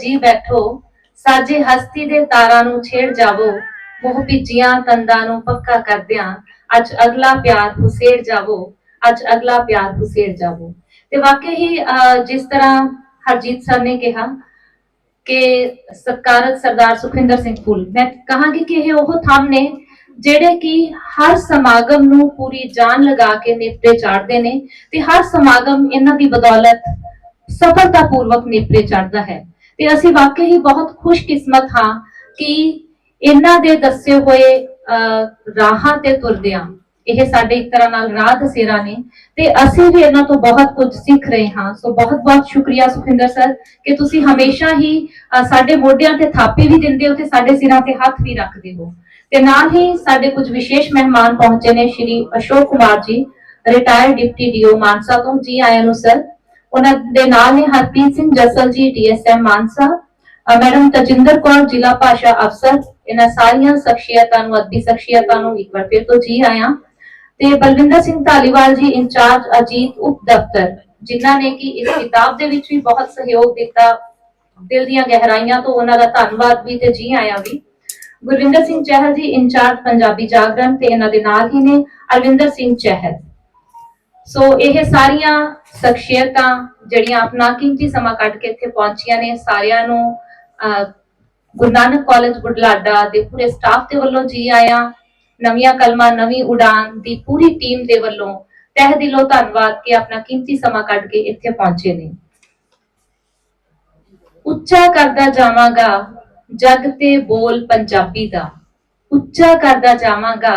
ਜੀ ਬੈਠੋ ਸਾਜੇ ਹਸਤੀ ਦੇ ਤਾਰਾਂ ਨੂੰ ਛੇੜ ਜਾਵੋ ਮੋਹ ਭਿੱਜੀਆਂ ਤੰਦਾਂ ਨੂੰ ਪੱਕਾ ਕਰਦਿਆਂ ਅੱਜ ਅਗਲਾ ਪਿਆਰ ਹੁਸੇੜ ਜਾਵੋ ਅੱਜ ਅਗਲਾ ਪਿਆਰ ਹੁਸੇੜ ਜਾਵੋ। ਤੇ ਵਾਕਈ ਹੀ ਅਹ, ਜਿਸ ਤਰ੍ਹਾਂ ਹਰਜੀਤ ਸਰ ਨੇ ਕਿਹਾ ਕਿ ਸਤਕਾਰਤ ਸਰਦਾਰ ਸੁਖਿੰਦਰ ਸਿੰਘ ਫੁੱਲ ਮੈਂ ਕਹਾਂਗੀ ਕਿ ਇਹ ਉਹ ਥੰਮ ਨੇ ਜਿਹੜੇ ਕਿ ਹਰ ਸਮਾਗਮ ਨੂੰ ਪੂਰੀ ਜਾਨ ਲਗਾ ਕੇ ਨੇਪਰੇ ਚਾੜਦੇ ਨੇ ਤੇ ਹਰ ਸਮਾਗਮ ਇਹਨਾਂ ਦੀ ਬਦੌਲਤ ਸਫਲਤਾਪੂਰਵਕ ਨੇਪਰੇ ਚੜਦਾ ਹੈ। ਤੇ ਅਸੀਂ ਵਾਕਈ ਹੀ ਬਹੁਤ ਖੁਸ਼ਕਿਸਮਤ ਹਾਂ ਕਿ ਇਹਨਾਂ ਦੇ ਦੱਸੇ ਹੋਏ ਰਾਹਾਂ ਤੇ ਤੁਰਦੇ ਹਾਂ। ਇਹ ਸਾਡੇ ਇੱਕ ਤਰ੍ਹਾਂ ਨਾਲ ਰਾਹ ਦਸੇਰਾ ਨੇ। ਤੇ ਅਸੀਂ ਵੀ ਇਹਨਾਂ ਤੋਂ ਬਹੁਤ ਕੁਝ ਸਿੱਖ ਰਹੇ ਹਾਂ। ਸੋ ਬਹੁਤ ਬਹੁਤ ਸ਼ੁਕਰੀਆ ਸੁਖਿੰਦਰ ਸਰ ਕਿ ਤੁਸੀਂ ਹਮੇਸ਼ਾ ਹੀ ਅਹ, ਸਾਡੇ ਮੋਢਿਆਂ ਤੇ ਥਾਪੀ ਵੀ ਦਿੰਦੇ ਹੋ ਤੇ ਸਾਡੇ ਸਿਰਾਂ ਤੇ ਹੱਥ ਵੀ ਰੱਖਦੇ ਹੋ। ਤੇ ਨਾਲ ਹੀ ਸਾਡੇ ਕੁਝ ਵਿਸ਼ੇਸ਼ ਮਹਿਮਾਨ ਪਹੁੰਚੇ ਨੇ ਸ਼੍ਰੀ ਅਸ਼ੋਕ ਕੁਮਾਰ ਜੀ ਰਿਟਾਇਰਡ ਡਿਪਟੀ ਡੀਓ ਮਾਨਸਾ ਤੋਂ। ਜੀ ਆਇਆਂ ਨੂੰ ਸਰ ਉਹਨਾਂ ਦੇ ਨਾਲ ਨੇ ਹਰਪ੍ਰੀਤ ਸਿੰਘ ਜਸਲ ਜੀ, ਡੀਐਸਐਮ ਮਾਨਸਾ। ਮੈਡਮ ਤਜਿੰਦਰ ਕੌਰ, ਜ਼ਿਲ੍ਹਾ ਭਾਸ਼ਾ ਅਫਸਰ। ਇਹਨਾਂ ਸਾਰੀਆਂ ਸ਼ਖਸੀਅਤਾਂ ਨੂੰ, ਅਦਬੀ ਸ਼ਖਸੀਅਤਾਂ ਨੂੰ ਇੱਕ ਵਾਰ ਫਿਰ ਤੋਂ ਜੀ ਆਇਆਂ। ਤੇ ਬਲਵਿੰਦਰ ਸਿੰਘ ਧਾਲੀਵਾਲ ਜੀ, ਇੰਚਾਰਜ ਅਜੀਤ ਉਪ ਦਫ਼ਤਰ, ਜਿਨ੍ਹਾਂ ਨੇ ਕਿ ਇਸ ਕਿਤਾਬ ਦੇ ਵਿੱਚ ਵੀ ਬਹੁਤ ਸਹਿਯੋਗ ਦਿੱਤਾ, ਦਿਲ ਦੀਆਂ ਗਹਿਰਾਈਆਂ ਤੋਂ ਉਹਨਾਂ ਦਾ ਧੰਨਵਾਦ ਵੀ ਤੇ ਜੀ ਆਇਆਂ ਵੀ। ਗੁਰਵਿੰਦਰ ਸਿੰਘ ਚਹਿਲ ਜੀ, ਇੰਚਾਰਜ ਪੰਜਾਬੀ ਜਾਗਰਣ ਤੇ ਇਹਨਾਂ ਦੇ ਨਾਲ ਹੀ ਨੇ, ਅਰਵਿੰਦਰ ਸਿੰਘ ਚਹਿਲ। ਸੋ ਇਹ ਸਾਰੀਆਂ ਸ਼ਖਸੀਅਤਾਂ ਜਿਹੜੀਆਂ ਆਪਣਾ ਕੀਮਤੀ ਸਮਾਂ ਕੱਢ ਕੇ ਇੱਥੇ ਪਹੁੰਚੀਆਂ ਨੇ ਸਾਰਿਆਂ ਨੂੰ ਅਹ, ਗੁਰੂ ਨਾਨਕ ਕਾਲਜ ਬੁਢਲਾਡਾ ਦੇ ਪੂਰੇ ਸਟਾਫ ਦੇ ਵੱਲੋਂ ਜੀ ਆਇਆਂ ਨਵੀਆਂ ਕਲਮਾਂ ਨਵੀਂ ਉਡਾਨ ਦੀ ਪੂਰੀ ਟੀਮ ਦੇ ਵੱਲੋਂ ਤਹਿ ਦਿਲੋਂ ਧੰਨਵਾਦ ਕਿ ਆਪਣਾ ਕੀਮਤੀ ਸਮਾਂ ਕੱਢ ਕੇ ਇੱਥੇ ਪਹੁੰਚੇ ਨੇ। ਉੱਚਾ ਕਰਦਾ ਜਾਵਾਂਗਾ ਜਗ ਤੇ ਬੋਲ ਪੰਜਾਬੀ ਦਾ। ਉੱਚਾ ਕਰਦਾ ਜਾਵਾਂਗਾ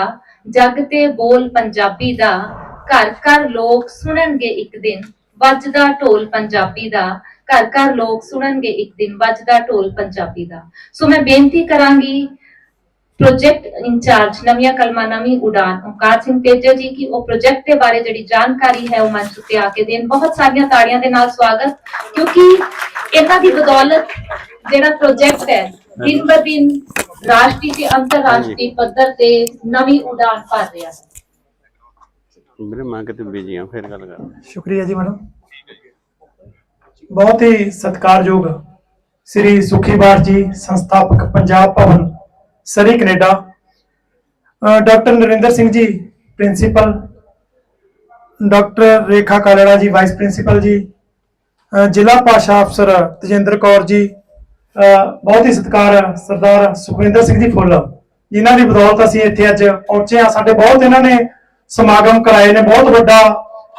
ਜਗ ਤੇ ਬੋਲ ਪੰਜਾਬੀ ਦਾ। ਘਰ ਘਰ ਲੋਕ ਸੁਣਨਗੇ ਇੱਕ ਦਿਨ, ਵੱਜਦਾ ਢੋਲ ਪੰਜਾਬੀ ਦਾ। ਘਰ ਘਰ ਲੋਕ ਸੁਣਨਗੇ ਇੱਕ ਦਿਨ, ਵੱਜਦਾ ਢੋਲ ਪੰਜਾਬੀ ਦਾ। ਸੋ ਮੈਂ ਬੇਨਤੀ ਕਰਾਂਗੀ ਪ੍ਰੋਜੈਕਟ ਇੰਚਾਰਜ ਨਵੀਆਂ ਕਲਮਾ, ਨਵੀਂ ਉਡਾਨ, ਓਮਕਾਰ ਸਿੰਘ ਤੇਜਾ ਜੀ ਕੀ ਉਹ ਪ੍ਰੋਜੈਕਟ ਦੇ ਬਾਰੇ ਜਿਹੜੀ ਜਾਣਕਾਰੀ ਹੈ ਉਹ ਮੰਚ ਉੱਤੇ ਆ ਕੇ ਦੇਣ। ਬਹੁਤ ਸਾਰੀਆਂ ਤਾੜੀਆਂ ਦੇ ਨਾਲ ਸਵਾਗਤ, ਕਿਉਂਕਿ ਇਹਨਾਂ ਦੀ ਬਦੌਲਤ ਜਿਹੜਾ ਪ੍ਰੋਜੈਕਟ ਹੈ, ਦਿਨ ਬ ਦਿਨ ਰਾਸ਼ਟਰੀ ਤੇ ਅੰਤਰਰਾਸ਼ਟਰੀ ਪੱਧਰ ਤੇ ਨਵੀਂ ਉਡਾਨ ਭਰ ਰਿਹਾ ਹੈ। ਮੇਰੇ ਮਾਂ ਕਿਤੇ ਬਿਜ਼ੀ ਆ, ਫਿਰ ਗੱਲ ਕਰ ਸ਼ੁਕਰੀਆ ਜੀ ਮੈਡਮ ਬਹੁਤ ਹੀ ਸਤਿਕਾਰਯੋਗ ਸ੍ਰੀ ਸੁਖੀਵਾਰ ਜੀ, ਸੰਸਥਾਪਕ Punjab Bhavan, Surrey, Canada. Doctor Narinder Singh ji, principal. Doctor ਰੇਖਾ ਕਾਲੜਾ ਜੀ ਵਾਈਸ ਪ੍ਰਿੰਸੀਪਲ ਜੀ। ਜ਼ਿਲ੍ਹਾ ਭਾਸ਼ਾ ਅਫਸਰ ਤਜਿੰਦਰ ਕੌਰ ਜੀ। ਬਹੁਤ ਹੀ ਸਤਿਕਾਰ ਸਰਦਾਰ ਸੁਖਵਿੰਦਰ ਸਿੰਘ ਜੀ ਫੁੱਲ। ਜਿਨ੍ਹਾਂ ਦੀ ਬਦੌਲਤ ਅਸੀਂ ਇੱਥੇ ਅੱਜ ਪਹੁੰਚੇ ਆ ਸਾਡੇ ਬਹੁਤ ਇਹਨਾਂ ਨੇ ਸਮਾਗਮ ਕਰਾਏ ਨੇ, ਬਹੁਤ ਵੱਡਾ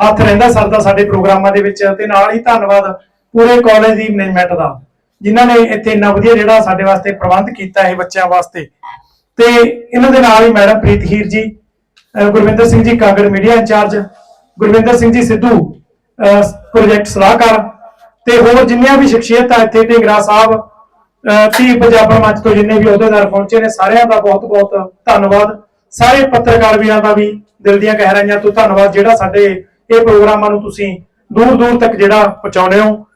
ਹੱਥ ਰਹਿੰਦਾ ਸਰ ਦਾ ਸਾਡੇ ਪ੍ਰੋਗਰਾਮਾਂ ਦੇ ਵਿੱਚ ਤੇ ਨਾਲ ਹੀ ਧੰਨਵਾਦ ਪੂਰੇ ਕਾਲਜ ਦੀ ਮੈਨੇਜਮੈਂਟ ਦਾ, ਜਿਨ੍ਹਾਂ ਨੇ ਇੱਥੇ ਇੰਨਾ ਵਧੀਆ ਜਿਹੜਾ ਸਾਡੇ ਵਾਸਤੇ ਪ੍ਰਬੰਧ ਕੀਤਾ ਹੈ ਬੱਚਿਆਂ ਵਾਸਤੇ। ਤੇ ਇਹਨਾਂ ਦੇ ਨਾਲ ਹੀ ਮੈਡਮ ਪ੍ਰੀਤ Heer ji Gurvinder Singh ji Kangar media incharge, Gurvinder Singh ji Sidhu project ਸਲਾਹਕਾਰ ਤੇ ਹੋਰ ਜਿੰਨੀਆਂ ਵੀ ਸ਼ਖਸੀਅਤਾਂ ਇੱਥੇ ਢਿੰਗਰਾ ਸਾਹਿਬ ਧੀ ਪੰਜਾਬਣ ਮੰਚ ਤੋਂ ਜਿੰਨੇ ਵੀ ਅਹੁਦੇਦਾਰ ਪਹੁੰਚੇ ਨੇ, ਸਾਰਿਆਂ ਦਾ ਬਹੁਤ ਬਹੁਤ ਧੰਨਵਾਦ। ਸਾਰੇ ਪੱਤਰਕਾਰ ਵੀਰਾਂ ਦਾ ਵੀ ਦਿਲ ਦੀਆਂ ਗਹਿਰਾਈਆਂ ਤੋਂ ਧੰਨਵਾਦ ਜਿਹੜਾ ਸਾਡੇ ਇਹ ਪ੍ਰੋਗਰਾਮਾਂ ਨੂੰ ਤੁਸੀਂ ਦੂਰ ਦੂਰ ਤੱਕ ਜਿਹੜਾ ਪਹੁੰਚਾਉਂਦੇ ਹੋ।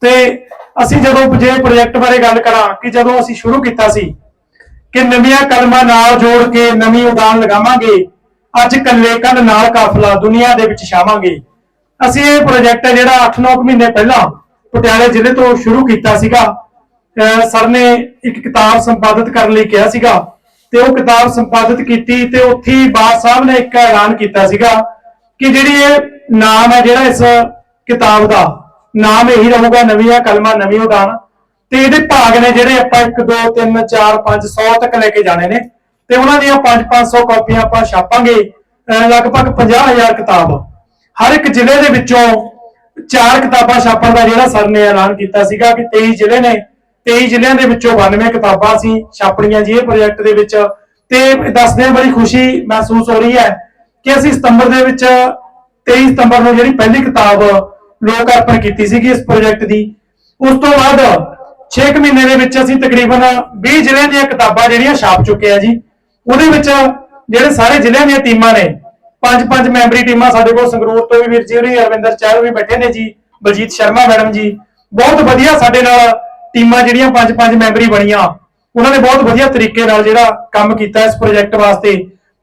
ਤੇ ਅਸੀਂ ਜਦੋਂ ਜੇ ਪ੍ਰੋਜੈਕਟ ਬਾਰੇ ਗੱਲ ਕਰਾਂ ਕਿ ਜਦੋਂ ਅਸੀਂ ਸ਼ੁਰੂ ਕੀਤਾ ਸੀ ਕਿ ਨਵੀਆਂ ਕਲਮਾਂ ਨਾਲ ਜੋੜ ਕੇ ਨਵੀਂ ਉਡਾਨ ਲਗਾਵਾਂਗੇ, ਅੱਜ ਕੱਲੇ ਕੰਨ ਨਾਲ ਕਾਫਲਾ ਦੁਨੀਆ ਦੇ ਵਿੱਚ ਛਾਵਾਂਗੇ। ਅਸੀਂ ਇਹ ਪ੍ਰੋਜੈਕਟ ਹੈ ਜਿਹੜਾ 8-9 ਮਹੀਨੇ ਪਹਿਲਾਂ ਪਟਿਆਲੇ ਜ਼ਿਲ੍ਹੇ ਤੋਂ ਸ਼ੁਰੂ ਕੀਤਾ ਸੀਗਾ। ਅਹ ਸਰ ਨੇ ਇੱਕ ਕਿਤਾਬ ਸੰਪਾਦਿਤ ਕਰਨ ਲਈ ਕਿਹਾ ਸੀਗਾ। ਤੇ ਉਹ ਕਿਤਾਬ ਸੰਪਾਦਿਤ ਕੀਤੀ ਤੇ ਉੱਥੇ ਬਾਦ ਸਾਹਿਬ ਨੇ ਇੱਕ ਐਲਾਨ ਕੀਤਾ ਸੀਗਾ ਕਿ ਜਿਹੜੀ ਇਹ ਨਾਮ ਹੈ ਜਿਹੜਾ ਇਸ ਕਿਤਾਬ ਦਾ, ਨਾਮ ਇਹੀ ਰਹੂਗਾ, ਨਵੀਆਂ ਕਲਮਾਂ, ਨਵੀਂ ਉਡਾਨ ਤੇ ਇਹਦੇ ਭਾਗ ਨੇ ਜਿਹੜੇ ਆਪਾਂ 1 2 3 4 5 100 ਤੱਕ ਲੈ ਕੇ ਜਾਣੇ ਨੇ। ਤੇ ਉਹਨਾਂ ਦੀਆਂ 5 500 ਕਾਪੀਆਂ ਆਪਾਂ ਛਾਪਾਂਗੇ, ਅਹ, ਲਗਭਗ 50000 ਕਿਤਾਬ। ਹਰ ਇੱਕ ਜ਼ਿਲ੍ਹੇ ਦੇ ਵਿੱਚੋਂ ਚਾਰ ਕਿਤਾਬਾਂ ਛਾਪਣ ਦਾ ਜਿਹੜਾ ਸਰ ਨੇ ਐਲਾਨ ਕੀਤਾ ਸੀਗਾ ਕਿ 23 ਜ਼ਿਲ੍ਹੇ ਨੇ। 23 ਜ਼ਿਲ੍ਹਿਆਂ ਦੇ ਵਿੱਚੋਂ 92 ਕਿਤਾਬਾਂ ਅਸੀਂ ਛਾਪਣੀਆਂ ਜੀ ਇਹ ਪ੍ਰੋਜੈਕਟ ਦੇ ਵਿੱਚ। ਤੇ ਦੱਸਦੇ ਬੜੀ ਖੁਸ਼ੀ ਮਹਿਸੂਸ ਹੋ ਰਹੀ ਹੈ ਕਿ ਅਸੀਂ ਸਤੰਬਰ ਦੇ ਵਿੱਚ 23 ਸਤੰਬਰ ਨੂੰ ਜਿਹੜੀ ਪਹਿਲੀ ਕਿਤਾਬ ਲੋਕ ਅਰਪਣ ਕੀਤੀ ਸੀਗੀ ਇਸ ਪ੍ਰੋਜੈਕਟ ਦੀ। ਉਸ ਤੋਂ ਬਾਅਦ 6 ਮਹੀਨੇ ਦੇ ਵਿੱਚ ਅਸੀਂ ਤਕਰੀਬਨ 20 ਜ਼ਿਲ੍ਹਿਆਂ ਦੀਆਂ ਕਿਤਾਬਾਂ ਜਿਹੜੀਆਂ ਛਾਪ ਚੁੱਕੇ ਆ ਜੀ, ਉਹਦੇ ਵਿੱਚ ਜਿਹੜੇ ਸਾਰੇ ਜ਼ਿਲ੍ਹਿਆਂ ਦੀਆਂ ਟੀਮਾਂ ਨੇ, ਪੰਜ ਪੰਜ ਮੈਂਬਰੀ ਟੀਮਾਂ ਸਾਡੇ ਕੋਲ ਸੰਗਰੂਰ ਤੋਂ ਵੀ ਵੀਰ ਜੀ ਹੋਰੀ, ਅਰਵਿੰਦਰ ਚਹਿਲ ਵੀ ਬੈਠੇ ਨੇ ਜੀ, ਬਲਜੀਤ ਸ਼ਰਮਾ ਮੈਡਮ ਜੀ, ਬਹੁਤ ਵਧੀਆ ਸਾਡੇ ਨਾਲ ਟੀਮਾਂ ਜਿਹੜੀਆਂ ਪੰਜ ਪੰਜ ਮੈਂਬਰੀ ਬਣੀਆਂ, ਉਹਨਾਂ ਨੇ ਬਹੁਤ ਵਧੀਆ ਤਰੀਕੇ ਨਾਲ ਜਿਹੜਾ ਕੰਮ ਕੀਤਾ ਇਸ ਪ੍ਰੋਜੈਕਟ ਵਾਸਤੇ।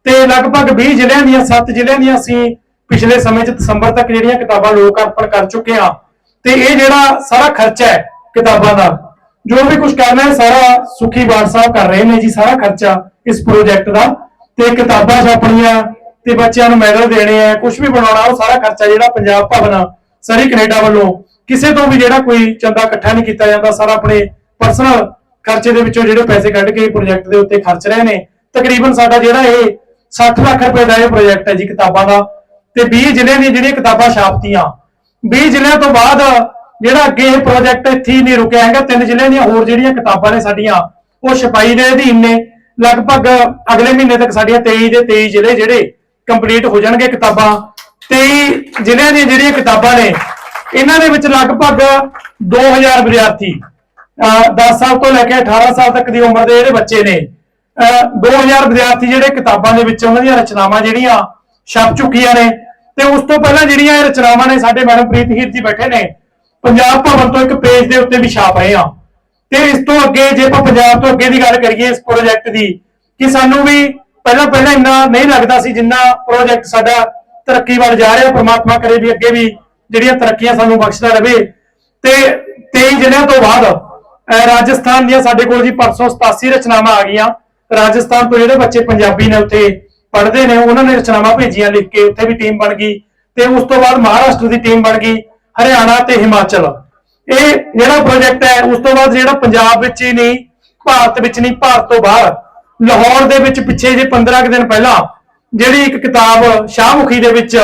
ਤੇ ਲਗਭਗ 20 ਜ਼ਿਲ੍ਹਿਆਂ ਦੀਆਂ 7 ਜ਼ਿਲ੍ਹਿਆਂ ਦੀਆਂ ਅਸੀਂ ਪਿਛਲੇ ਸਮੇਂ 'ਚ ਦਸੰਬਰ ਤੱਕ ਜਿਹੜੀਆਂ ਕਿਤਾਬਾਂ ਲੋਕ ਅਰਪਣ ਕਰ ਚੁੱਕੇ ਹਾਂ। ਤੇ ਇਹ ਜਿਹੜਾ ਸਾਰਾ ਖਰਚਾ ਹੈ ਕਿਤਾਬਾਂ ਦਾ, ਜੋ ਵੀ ਕੁਝ ਕਰਨਾ ਹੈ, ਸਾਰਾ ਸੁਖੀ ਬਾੜ ਸਾਹਿਬ ਕਰ ਰਹੇ ਨੇ ਜੀ, ਸਾਰਾ ਖਰਚਾ ਇਸ ਪ੍ਰੋਜੈਕਟ ਦਾ। ਤੇ ਕਿਤਾਬਾਂ ਛਾਪਣੀਆਂ ਤੇ ਬੱਚਿਆਂ ਨੂੰ ਮੈਡਲ ਦੇਣੇ ਆ ਕੁਝ ਵੀ ਬਣਾਉਣਾ, ਉਹ ਸਾਰਾ ਖਰਚਾ ਜਿਹੜਾ ਪੰਜਾਬ ਭਵਨ, ਸਰੀ ਕੈਨੇਡਾ ਵੱਲੋਂ ਕਿਸੇ ਤੋਂ ਵੀ ਜਿਹੜਾ ਕੋਈ ਚੰਦਾ ਇਕੱਠਾ ਨਹੀਂ ਕੀਤਾ ਜਾਂਦਾ, ਸਾਰਾ ਆਪਣੇ ਪਰਸਨਲ ਖਰਚੇ ਦੇ ਵਿੱਚੋਂ ਜਿਹੜੇ ਪੈਸੇ ਕੱਢ ਕੇ ਪ੍ਰੋਜੈਕਟ ਦੇ ਉੱਤੇ ਖਰਚ ਰਹੇ ਨੇ। ਤਕਰੀਬਨ ਸਾਡਾ ਜਿਹੜਾ ਇਹ 60 ਲੱਖ ਰੁਪਏ ਦਾ ਇਹ ਪ੍ਰੋਜੈਕਟ ਹੈ ਜੀ ਕਿਤਾਬਾਂ ਦਾ। ਤੇ 20 ਜ਼ਿਲ੍ਹਿਆਂ ਦੀਆਂ ਜਿਹੜੀਆਂ ਕਿਤਾਬਾਂ ਛਾਪਤੀਆਂ। 20 ਜ਼ਿਲ੍ਹਿਆਂ ਤੋਂ ਬਾਅਦ ਜਿਹੜਾ ਅੱਗੇ ਇਹ ਪ੍ਰੋਜੈਕਟ ਇੱਥੇ ਹੀ ਨਹੀਂ ਰੁਕਿਆ ਹੈਗਾ, ਤਿੰਨ ਜ਼ਿਲ੍ਹਿਆਂ ਦੀਆਂ ਹੋਰ ਜਿਹੜੀਆਂ ਕਿਤਾਬਾਂ ਨੇ ਸਾਡੀਆਂ, ਉਹ ਛਪਾਈ ਦੇ ਅਧੀਨ ਨੇ। ਲਗਭਗ ਅਗਲੇ ਮਹੀਨੇ ਤੱਕ ਸਾਡੀਆਂ 23 ਦੇ 23 ਜ਼ਿਲ੍ਹੇ ਜਿਹੜੇ ਕੰਪਲੀਟ ਹੋ ਜਾਣਗੇ ਕਿਤਾਬਾਂ। 23 ਜ਼ਿਲ੍ਹਿਆਂ ਦੀਆਂ ਜਿਹੜੀਆਂ ਕਿਤਾਬਾਂ ਨੇ ਇਹਨਾਂ ਦੇ ਵਿੱਚ ਲਗਭਗ 2000 ਵਿਦਿਆਰਥੀ, ਅਹ 10 ਸਾਲ ਤੋਂ ਲੈ ਕੇ 18 ਸਾਲ ਤੱਕ ਦੀ ਉਮਰ ਦੇ ਜਿਹੜੇ ਬੱਚੇ ਨੇ, ਅਹ 2000 ਵਿਦਿਆਰਥੀ ਜਿਹੜੇ ਕਿਤਾਬਾਂ ਦੇ ਵਿੱਚ ਉਹਨਾਂ ਦੀਆਂ ਰਚਨਾਵਾਂ ਜਿਹੜੀਆਂ ਛਪ ਚੁੱਕੀਆਂ ਨੇ ਤੇ ਉਸ ਤੋਂ ਪਹਿਲਾਂ ਜਿਹੜੀਆਂ ਇਹ ਰਚਨਾਵਾਂ ਨੇ ਸਾਡੇ ਮੈਡਮ ਪ੍ਰੀਤ ਹੀਰ ਜੀ ਬੈਠੇ ਨੇ, ਪੰਜਾਬ ਭਵਨ ਤੋਂ ਇੱਕ ਪੇਜ ਦੇ ਉੱਤੇ ਵੀ ਛਾਪ ਰਹੇ ਆ ਤੇ ਇਸ ਤੋਂ ਅੱਗੇ ਜੇ ਆਪਾਂ ਪੰਜਾਬ ਤੋਂ ਅੱਗੇ ਦੀ ਗੱਲ ਕਰੀਏ ਇਸ ਪ੍ਰੋਜੈਕਟ ਦੀ, ਕਿ ਸਾਨੂੰ ਵੀ ਪਹਿਲਾਂ ਪਹਿਲਾਂ ਇੰਨਾ ਨਹੀਂ ਲੱਗਦਾ ਸੀ ਜਿੰਨਾ ਪ੍ਰੋਜੈਕਟ ਸਾਡਾ ਤਰੱਕੀ ਵੱਲ ਜਾ ਰਿਹਾ, ਪਰਮਾਤਮਾ ਕਰੇ ਵੀ ਅੱਗੇ ਵੀ ਜਿਹੜੀਆਂ ਤਰੱਕੀਆਂ ਸਾਨੂੰ ਬਖਸ਼ਦਾ ਰਹੇ ਤੇ 23 ਜ਼ਿਲ੍ਹਿਆਂ ਤੋਂ ਬਾਅਦ ਰਾਜਸਥਾਨ ਦੀਆਂ ਸਾਡੇ ਕੋਲ ਜੀ ਪਰਸੋਂ 87 ਰਚਨਾਵਾਂ ਆ ਗਈਆਂ। ਰਾਜਸਥਾਨ ਤੋਂ ਜਿਹੜੇ ਬੱਚੇ ਪੰਜਾਬੀ ਨੇ ਉੱਥੇ ਪੜ੍ਹਦੇ ਨੇ, ਉਹਨਾਂ ਨੇ ਰਚਨਾਵਾਂ ਭੇਜੀਆਂ ਲਿਖ ਕੇ, ਉੱਥੇ ਵੀ ਟੀਮ ਬਣ ਗਈ। ਤੇ ਉਸ ਤੋਂ ਬਾਅਦ ਮਹਾਰਾਸ਼ਟਰ ਦੀ ਟੀਮ ਬਣ ਗਈ, ਹਰਿਆਣਾ ਤੇ ਹਿਮਾਚਲ। ਇਹ ਜਿਹੜਾ ਪ੍ਰੋਜੈਕਟ ਹੈ, ਉਸ ਤੋਂ ਬਾਅਦ ਜਿਹੜਾ ਪੰਜਾਬ ਵਿੱਚ ਹੀ ਨਹੀਂ, ਭਾਰਤ ਵਿੱਚ ਨਹੀਂ, ਭਾਰਤ ਤੋਂ ਬਾਹਰ, ਲਾਹੌਰ ਦੇ ਵਿੱਚ ਪਿੱਛੇ ਜੇ 15 ਕੁ ਦਿਨ ਪਹਿਲਾਂ, ਜਿਹੜੀ ਇੱਕ ਕਿਤਾਬ ਸ਼ਾਹਮੁਖੀ ਦੇ ਵਿੱਚ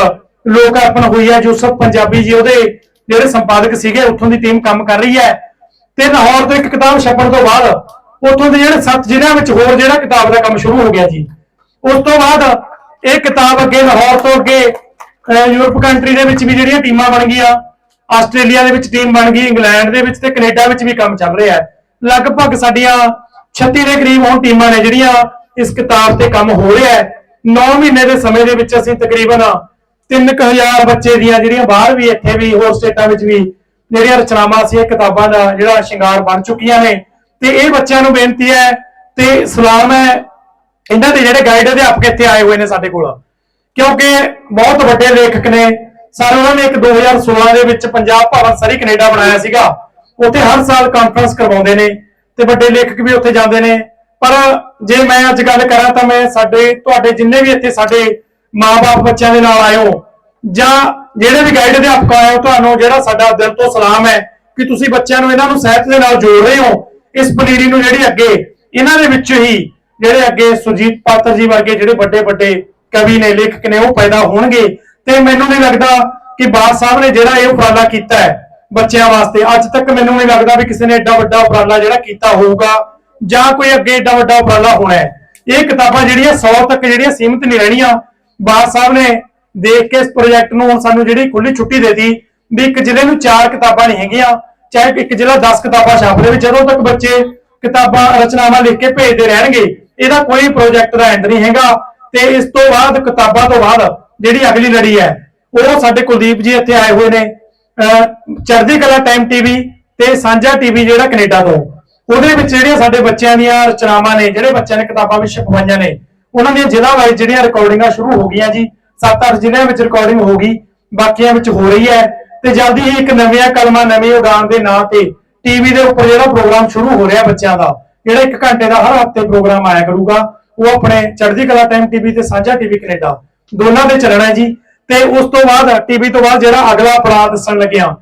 ਲੋਕ ਅਰਪਣ ਹੋਈ ਹੈ ਯੂਸਫ ਪੰਜਾਬੀ ਜੀ ਉਹਦੇ ਜਿਹੜੇ ਸੰਪਾਦਕ ਸੀਗੇ, ਉੱਥੋਂ ਦੀ ਟੀਮ ਕੰਮ ਕਰ ਰਹੀ ਹੈ। ਤੇ ਲਾਹੌਰ ਤੋਂ ਇੱਕ ਕਿਤਾਬ ਛਪਣ ਤੋਂ ਬਾਅਦ, ਉੱਥੋਂ ਦੇ ਜਿਹੜੇ ਸੱਤ ਜ਼ਿਲ੍ਹਿਆਂ ਵਿੱਚ ਹੋਰ ਜਿਹੜਾ ਕਿਤਾਬ ਦਾ ਕੰਮ ਸ਼ੁਰੂ ਹੋ ਗਿਆ ਜੀ। ਉਸ ਤੋਂ ਬਾਅਦ ਇਹ ਕਿਤਾਬ ਅੱਗੇ ਲਾਹੌਰ ਤੋਂ ਅੱਗੇ ਯੂਰਪ ਕੰਟਰੀ ਦੇ ਵਿੱਚ ਵੀ ਜਿਹੜੀਆਂ ਟੀਮਾਂ ਬਣ ਗਈਆਂ, ਆਸਟ੍ਰੇਲੀਆ ਦੇ ਵਿੱਚ ਟੀਮ ਬਣ ਗਈ, ਇੰਗਲੈਂਡ ਦੇ ਵਿੱਚ ਤੇ ਕੈਨੇਡਾ ਵਿੱਚ ਵੀ ਕੰਮ ਚੱਲ ਰਿਹਾ ਹੈ। ਲਗਭਗ ਸਾਡੀਆਂ 36 ਦੇ ਕਰੀਬ ਹੁਣ ਟੀਮਾਂ ਨੇ ਜਿਹੜੀਆਂ ਇਸ ਕਿਤਾਬ ਤੇ ਕੰਮ ਹੋ ਰਿਹਾ ਹੈ। 9 ਮਹੀਨੇ ਦੇ ਸਮੇਂ ਦੇ ਵਿੱਚ ਅਸੀਂ ਤਕਰੀਬਨ 3000 ਬੱਚੇ ਦੀਆਂ ਜਿਹੜੀਆਂ ਬਾਹਰ ਵੀ ਇੱਥੇ ਵੀ ਹੋਰ ਸਟੇਟਾਂ ਵਿੱਚ ਵੀ ਜਿਹੜੀਆਂ ਰਚਨਾਵਾਂ ਸੀ, ਇਹ ਕਿਤਾਬਾਂ ਦਾ ਜਿਹੜਾ ਸ਼ਿੰਗਾਰ ਬਣ ਚੁੱਕੀਆਂ ਨੇ। ਤੇ ਇਹ ਬੱਚਿਆਂ ਨੂੰ ਬੇਨਤੀ ਹੈ ਤੇ ਸਲਾਮ ਹੈ, ਇਹਨਾਂ ਦੇ ਜਿਹੜੇ ਗਾਈਡ ਅਧਿਆਪਕ ਇੱਥੇ ਆਏ ਹੋਏ ਨੇ ਸਾਡੇ ਕੋਲ। ਕਿਉਂਕਿ ਬਹੁਤ ਵੱਡੇ ਲੇਖਕ ਨੇ। ਸਰ, ਉਹਨਾਂ ਨੇ ਇੱਕ 2016 ਦੇ ਵਿੱਚ ਪੰਜਾਬ ਭਵਨ ਸਰੀ ਕੈਨੇਡਾ ਬਣਾਇਆ ਸੀਗਾ। ਉੱਥੇ ਹਰ ਸਾਲ ਕਾਨਫਰੰਸ ਕਰਵਾਉਂਦੇ ਨੇ ਤੇ ਵੱਡੇ ਲੇਖਕ ਵੀ ਉੱਥੇ ਜਾਂਦੇ ਨੇ। ਪਰ ਜੇ ਮੈਂ ਅੱਜ ਗੱਲ ਕਰਾਂ ਤਾਂ ਮੈਂ ਸਾਡੇ, ਤੁਹਾਡੇ ਜਿੰਨੇ ਵੀ ਇੱਥੇ ਸਾਡੇ ਮਾਪੇ ਬੱਚਿਆਂ ਦੇ ਨਾਲ ਆਇਓ। ਜਾਂ ਜਿਹੜੇ ਵੀ ਗਾਈਡ ਅਧਿਆਪਕ ਆਏ ਹੋ ਤੁਹਾਨੂੰ ਜਿਹੜਾ ਸਾਡਾ ਦਿਲ ਤੋਂ ਸਲਾਮ ਹੈ ਕਿ ਤੁਸੀਂ ਬੱਚਿਆਂ ਨੂੰ ਇਹਨਾਂ ਨੂੰ ਸਾਹਿਤ ਦੇ ਨਾਲ ਜੋੜ ਰਹੇ ਹੋ, ਇਸ ਪਨੀਰੀ ਨੂੰ ਜਿਹੜੀ ਅੱਗੇ, ਇਹਨਾਂ ਦੇ ਵਿੱਚ ਹੀ ਜਿਹੜੇ ਅੱਗੇ ਸੁਜੀਤ ਪਾਤਰ ਜੀ ਵਰਗੇ ਜਿਹੜੇ ਵੱਡੇ ਵੱਡੇ ਕਵੀ ਨੇ, ਲੇਖਕ ਨੇ, ਉਹ ਪੈਦਾ ਹੋਣਗੇ। ਤੇ ਮੈਨੂੰ ਨਹੀਂ ਲੱਗਦਾ ਕਿ ਬਾਦ ਸਾਹਿਬ ਨੇ ਜਿਹੜਾ ਇਹ ਉਪਰਾਲਾ ਕੀਤਾ ਹੈ ਬੱਚਿਆਂ ਵਾਸਤੇ, ਅੱਜ ਤੱਕ ਮੈਨੂੰ ਨਹੀਂ ਲੱਗਦਾ ਵੀ ਕਿਸੇ ਨੇ ਐਡਾ ਵੱਡਾ ਉਪਰਾਲਾ ਜਿਹੜਾ ਕੀਤਾ ਹੋਊਗਾ, ਜਾਂ ਕੋਈ ਅੱਗੇ ਐਡਾ ਵੱਡਾ ਉਪਰਾਲਾ ਹੋਣਾ ਹੈ। ਇਹ ਕਿਤਾਬਾਂ ਜਿਹੜੀਆਂ 100 ਤੱਕ ਜਿਹੜੀਆਂ ਸੀਮਿਤ ਨਹੀਂ ਰਹਿਣੀਆਂ ਬਾਦ ਸਾਹਿਬ ਨੇ ਦੇਖ ਕੇ ਇਸ ਪ੍ਰੋਜੈਕਟ ਨੂੰ ਹੁਣ ਸਾਨੂੰ ਜਿਹੜੀ ਖੁੱਲੀ ਛੁੱਟੀ ਦੇਤੀ ਵੀ ਇੱਕ ਜ਼ਿਲ੍ਹੇ ਨੂੰ ਚਾਰ ਕਿਤਾਬਾਂ ਨਹੀਂ ਹੈਗੀਆਂ, ਚਾਹੇ ਇੱਕ ਜ਼ਿਲ੍ਹਾ 10 ਕਿਤਾਬਾਂ ਛਾਪ ਦੇਵੇ, ਜਦੋਂ ਤੱਕ ਬੱਚੇ ਕਿਤਾਬਾਂ, ਰਚਨਾਵਾਂ ਲਿਖ ਕੇ ਭੇਜਦੇ ਰਹਿਣਗੇ, ਇਹਦਾ ਕੋਈ ਪ੍ਰੋਜੈਕਟ ਦਾ ਐਂਡ ਨਹੀਂ ਹੈਗਾ। ਤੇ ਇਸ ਤੋਂ ਬਾਅਦ, ਕਿਤਾਬਾਂ ਤੋਂ ਬਾਅਦ ਜਿਹੜੀ ਅਗਲੀ ਲੜੀ ਹੈ, ਉਹ ਸਾਡੇ ਕੁਲਦੀਪ ਜੀ ਇੱਥੇ ਆਏ ਹੋਏ ਨੇ। ਅਹ ਚੜ੍ਹਦੀ ਕਲਾ ਟਾਈਮ ਟੀਵੀ ਤੇ ਸਾਂਝਾ ਟੀਵੀ ਜਿਹੜਾ ਕੈਨੇਡਾ ਤੋਂ। ਉਹਦੇ ਵਿੱਚ ਜਿਹੜੀਆਂ ਸਾਡੇ ਬੱਚਿਆਂ ਦੀਆਂ ਰਚਨਾਵਾਂ ਨੇ, ਜਿਹੜੇ ਬੱਚਿਆਂ ਨੇ ਕਿਤਾਬਾਂ ਵਿੱਚ ਛਪਵਾਈਆਂ ਨੇ ਉਹਨਾਂ ਦੀਆਂ ਜ਼ਿਲ੍ਹਾ ਵਾਈਜ਼ ਜਿਹੜੀਆਂ ਰਿਕਾਰਡਿੰਗਾਂ ਸ਼ੁਰੂ ਹੋ ਗਈਆਂ ਜੀ 7-8 ਜ਼ਿਲ੍ਹਿਆਂ ਵਿੱਚ ਰਿਕਾਰਡਿੰਗ ਹੋ ਗਈ, ਬਾਕੀਆਂ ਵਿੱਚ ਹੋ ਰਹੀ ਹੈ। ਤੇ ਜਲਦੀ ਹੀ ਇੱਕ ਨਵੀਆਂ ਕਲਮਾਂ, ਨਵੀਂ ਉਡਾਨ ਦੇ ਨਾਂ ਤੇ ਟੀਵੀ ਦੇ ਉੱਪਰ ਜਿਹੜਾ ਪ੍ਰੋਗਰਾਮ ਸ਼ੁਰੂ ਹੋ ਰਿਹਾ ਬੱਚਿਆਂ ਦਾ, ਜਿਹੜਾ 1 ਘੰਟੇ ਦਾ ਹਰ ਹਫ਼ਤੇ ਪ੍ਰੋਗਰਾਮ ਆਇਆ ਕਰੂਗਾ, ਉਹ ਆਪਣੇ ਚੜ੍ਹਦੀ ਕਲਾ ਟਾਈਮ ਟੀਵੀ ਤੇ ਸਾਂਝਾ ਟੀਵੀ ਕੈਨੇਡਾ, ਦੋਨਾਂ ਤੇ ਚੱਲਣਾ ਜੀ। ਤੇ ਉਸ ਤੋਂ ਬਾਅਦ ਟੀਵੀ ਤੋਂ ਬਾਅਦ ਜਿਹੜਾ ਅਗਲਾ ਪੜਾਅ ਦੱਸਣ ਲੱਗਿਆ,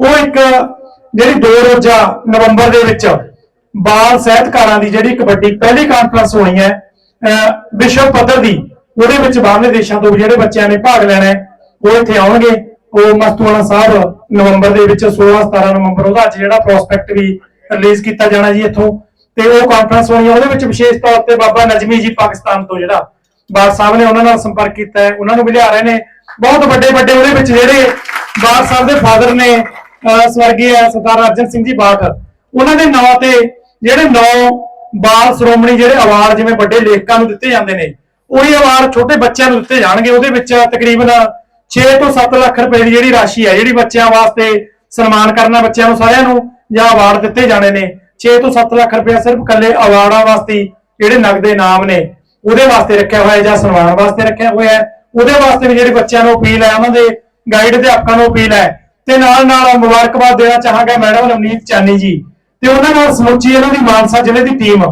ਉਹ ਇੱਕ ਜਿਹੜੀ ਦੋ ਰੋਜ਼ਾ ਨਵੰਬਰ ਦੇ ਵਿੱਚ ਬਾਲ ਸਾਹਿਤਕਾਰਾਂ ਦੀ ਜਿਹੜੀ ਕਬੱਡੀ ਪਹਿਲੀ ਕਾਨਫਰੰਸ ਹੋਣੀ ਹੈ ਵਿਸ਼ਵ ਪੱਧਰ ਦੀ, ਉਹਦੇ ਵਿੱਚ ਬਾਹਰਲੇ ਦੇਸ਼ਾਂ ਤੋਂ ਜਿਹੜੇ ਬੱਚਿਆਂ ਨੇ ਭਾਗ ਲੈਣਾ ਹੈ, ਉਹ ਇੱਥੇ ਆਉਣਗੇ। ਉਹ ਮਸਤੂਆਣਾ ਸਾਹਿਬ ਨਵੰਬਰ ਦੇ ਵਿੱਚ 16 17 ਨਵੰਬਰ ਉਹਦਾ ਅੱਜ ਜਿਹੜਾ ਪ੍ਰੋਸਪੈਕਟ ਵੀ ਰਿਲੀਜ਼ ਕੀਤਾ ਜਾਣਾ ਜੀ ਇੱਥੋਂ। ਤੇ ਉਹ ਕਾਨਫਰੰਸ ਹੋਣੀ ਉਹਦੇ ਵਿੱਚ ਵਿਸ਼ੇਸ਼ ਤੌਰ ਤੇ ਬਾਬਾ ਨਜਮੀ ਜੀ ਪਾਕਿਸਤਾਨ ਤੋਂ ਜਿਹੜਾ ਬਾਦ ਸਾਹਿਬ ਨੇ ਉਹਨਾਂ ਨਾਲ ਸੰਪਰਕ ਕੀਤਾ ਹੈ, ਉਹਨਾਂ ਨੂੰ ਵੀ ਲਿਆ ਰਹੇ ਨੇ। ਬਹੁਤ ਵੱਡੇ ਵੱਡੇ ਉਹਦੇ ਵਿੱਚ ਜਿਹੜੇ ਬਾਦ ਸਾਹਿਬ ਦੇ ਫਾਦਰ ਨੇ, ਅਹ ਸਵਰਗੀ ਹੈ ਸਰਦਾਰ ਅਰਜਨ ਸਿੰਘ ਜੀ ਬਾਠ, ਉਹਨਾਂ ਦੇ ਨਾਂ ਤੇ ਜਿਹੜੇ ਨੌ ਬਾਲ ਸ਼੍ਰੋਮਣੀ ਜਿਹੜੇ ਅਵਾਰਡ ਜਿਵੇਂ ਵੱਡੇ ਲੇਖਕਾਂ ਨੂੰ ਦਿੱਤੇ ਜਾਂਦੇ ਨੇ, ਉਹੀ ਅਵਾਰਡ ਛੋਟੇ ਬੱਚਿਆਂ ਨੂੰ ਦਿੱਤੇ ਜਾਣਗੇ, ਉਹਦੇ ਵਿੱਚ ਤਕਰੀਬਨ 6 ਤੋਂ 7 ਲੱਖ ਰੁਪਏ ਦੀ ਜਿਹੜੀ ਰਾਸ਼ੀ ਹੈ, ਜਿਹੜੀ ਬੱਚਿਆਂ ਵਾਸਤੇ ਸਨਮਾਨ ਕਰਨਾ ਬੱਚਿਆਂ ਨੂੰ ਸਾਰਿਆਂ ਨੂੰ ਜਾਂ ਅਵਾਰਡ ਦਿੱਤੇ ਜਾਣੇ ਨੇ 6 ਤੋਂ 7 ਲੱਖ ਰੁਪਏ ਸਿਰਫ ਕੱਲੇ ਅਵਾਰਡਾਂ ਵਾਸਤੇ ਜਿਹੜੇ ਨਗਦੇ ਨਾਮ ਨੇ, ਉਹਦੇ ਵਾਸਤੇ ਰੱਖਿਆ ਹੋਇਆ ਜਾਂ ਸਨਮਾਨ ਵਾਸਤੇ ਰੱਖਿਆ ਹੋਇਆ ਹੈ, ਉਹਦੇ ਵਾਸਤੇ ਵੀ ਜਿਹੜੇ ਬੱਚਿਆਂ ਨੂੰ ਅਪੀਲ ਹੈ, ਉਹਨਾਂ ਦੇ ਗਾਈਡ ਅਧਿਆਪਕਾਂ ਨੂੰ ਅਪੀਲ ਹੈ, ਤੇ ਨਾਲ ਨਾਲ ਮੁਬਾਰਕਬਾਦ ਦੇਣਾ ਚਾਹਾਂਗਾ ਮੈਡਮ ਨਵਨੀਤ ਚਾਨੀ ਜੀ। ਤੇ ਉਹਨਾਂ ਨਾਲ ਸਮੁੱਚੀ ਇਹਨਾਂ ਦੀ ਮਾਨਸਾ ਜ਼ਿਲ੍ਹੇ ਦੀ ਟੀਮ